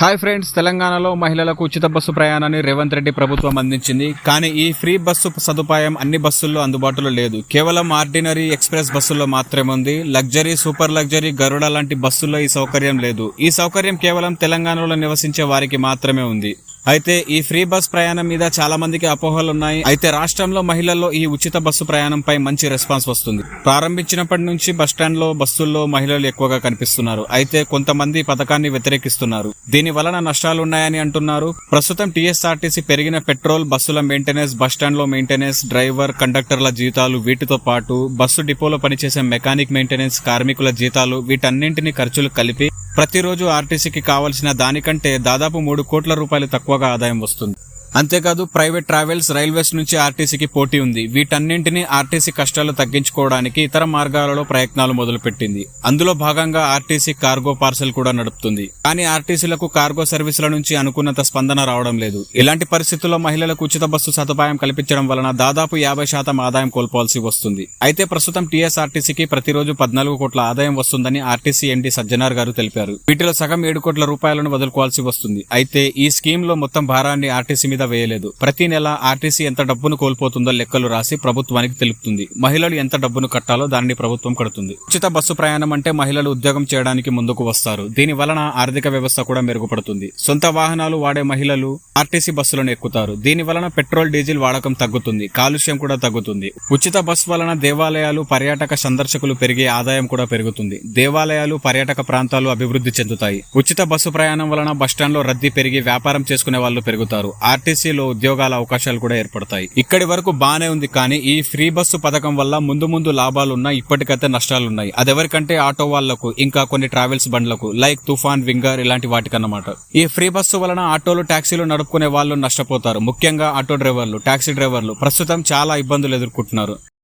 Hi friends తెలంగాణలో మహిళలకు ఉచిత బస్సు ప్రయాణాన్ని రేవంత్ రెడ్డి ప్రభుత్వం అందించింది. కానీ ఈ ఫ్రీ బస్సు సదుపాయం అన్ని బస్సుల్లో అందుబాటులో లేదు. కేవలం ఆర్డినరీ ఎక్స్ప్రెస్ బస్సుల్లో మాత్రమే ఉంది. లగ్జరీ సూపర్ లగ్జరీ గరుడ లాంటి బస్సుల్లో ఈ సౌకర్యం లేదు. ఈ సౌకర్యం కేవలం తెలంగాణలో నివసించే వారికి మాత్రమే ఉంది. అయితే ఈ ఫ్రీ బస్ ప్రయాణం మీద చాలా మందికి అపోహలు ఉన్నాయి. అయితే రాష్ట్రంలో మహిళల్లో ఈ ఉచిత బస్సు ప్రయాణంపై మంచి రెస్పాన్స్ వస్తుంది. ప్రారంభించినప్పటి నుంచి బస్ స్టాండ్లో బస్సుల్లో మహిళలు ఎక్కువగా కనిపిస్తున్నారు. అయితే కొంతమంది పథకాన్ని వ్యతిరేకిస్తున్నారు. దీని వలన నష్టాలు ఉన్నాయని అంటున్నారు. ప్రస్తుతం టీఎస్ఆర్టీసీ పెరిగిన పెట్రోల్ బస్సుల మెయింటెనెన్స్ బస్ స్టాండ్లో మెయింటెనెన్స్ డ్రైవర్ కండక్టర్ల జీతాలు వీటితో పాటు బస్సు డిపోలో పనిచేసే మెకానిక్ మెయింటెనెన్స్ కార్మికుల జీతాలు వీటన్నింటినీ ఖర్చులు కలిపి ప్రతిరోజు ఆర్టీసీకి కావాల్సిన దానికంటే దాదాపు మూడు కోట్ల రూపాయలు తక్కువగా ఆదాయం వస్తుంది. అంతేకాదు ప్రైవేట్ ట్రావెల్స్ రైల్వేస్ నుంచి ఆర్టీసీకి పోటీ ఉంది. వీటన్నింటినీ ఆర్టీసీ కష్టాలు తగ్గించుకోవడానికి ఇతర మార్గాలలో ప్రయత్నాలు మొదలుపెట్టింది. అందులో భాగంగా ఆర్టీసీ కార్గో పార్సల్ కూడా నడుపుతుంది. కానీ ఆర్టీసీలకు కార్గో సర్వీసుల నుంచి అనుకున్నంత స్పందన రావడం లేదు. ఇలాంటి పరిస్థితుల్లో మహిళలకు ఉచిత బస్సు సదుపాయం కల్పించడం వలన దాదాపు యాభై శాతం ఆదాయం కోల్పోవాల్సి వస్తుంది. అయితే ప్రస్తుతం టీఎస్ఆర్టీసీకి ప్రతిరోజు పద్నాలుగు కోట్ల ఆదాయం వస్తుందని ఆర్టీసీ ఎండీ సజ్జనార్ గారు తెలిపారు. వీటిలో సగం ఏడు కోట్ల రూపాయలను వదులుకోవాల్సి వస్తుంది. అయితే ఈ స్కీమ్లో మొత్తం భారాన్ని ఆర్టీసీ మీద వేయలేదు. ప్రతి నెల ఆర్టీసీ ఎంత డబ్బును కోల్పోతుందో లెక్కలు రాసి ప్రభుత్వానికి తెలుపుతుంది. మహిళలు ఎంత డబ్బును కట్టాలో దానిని ప్రభుత్వం కడుతుంది. ఉచిత బస్సు ప్రయాణం అంటే మహిళలు ఉద్యోగం చేయడానికి ముందుకు వస్తారు. దీని వలన ఆర్థిక వ్యవస్థ కూడా మెరుగుపడుతుంది. సొంత వాహనాలు వాడే మహిళలు ఆర్టీసీ బస్సులను ఎక్కుతారు. దీని వలన పెట్రోల్ డీజిల్ వాడకం తగ్గుతుంది. కాలుష్యం కూడా తగ్గుతుంది. ఉచిత బస్సు వలన దేవాలయాలు పర్యాటక సందర్శకులు పెరిగే ఆదాయం కూడా పెరుగుతుంది. దేవాలయాలు పర్యాటక ప్రాంతాలు అభివృద్ధి చెందుతాయి. ఉచిత బస్సు ప్రయాణం వలన బస్టాండ్లో రద్దీ పెరిగి వ్యాపారం చేసుకునే వాళ్ళు పెరుగుతారు. ఆర్టీసీలో ఉద్యోగాల అవకాశాలు కూడా ఏర్పడతాయి. ఇక్కడి వరకు బానే ఉంది కానీ ఈ ఫ్రీ బస్సు పథకం వల్ల ముందు ముందు లాభాలున్నా ఇప్పటికైతే నష్టాలున్నాయి. అదెవరికంటే ఆటో వాళ్ళకు ఇంకా కొన్ని ట్రావెల్స్ బండ్లకు లైక్ తుఫాన్ వింగర్ ఇలాంటి వాటికన్నమాట. ఈ ఫ్రీ బస్సు వలన ఆటోలు ట్యాక్సీలు నడుపుకునే వాళ్ళు నష్టపోతారు. ముఖ్యంగా ఆటో డ్రైవర్లు టాక్సీ డ్రైవర్లు ప్రస్తుతం చాలా ఇబ్బందులు ఎదుర్కొంటున్నారు.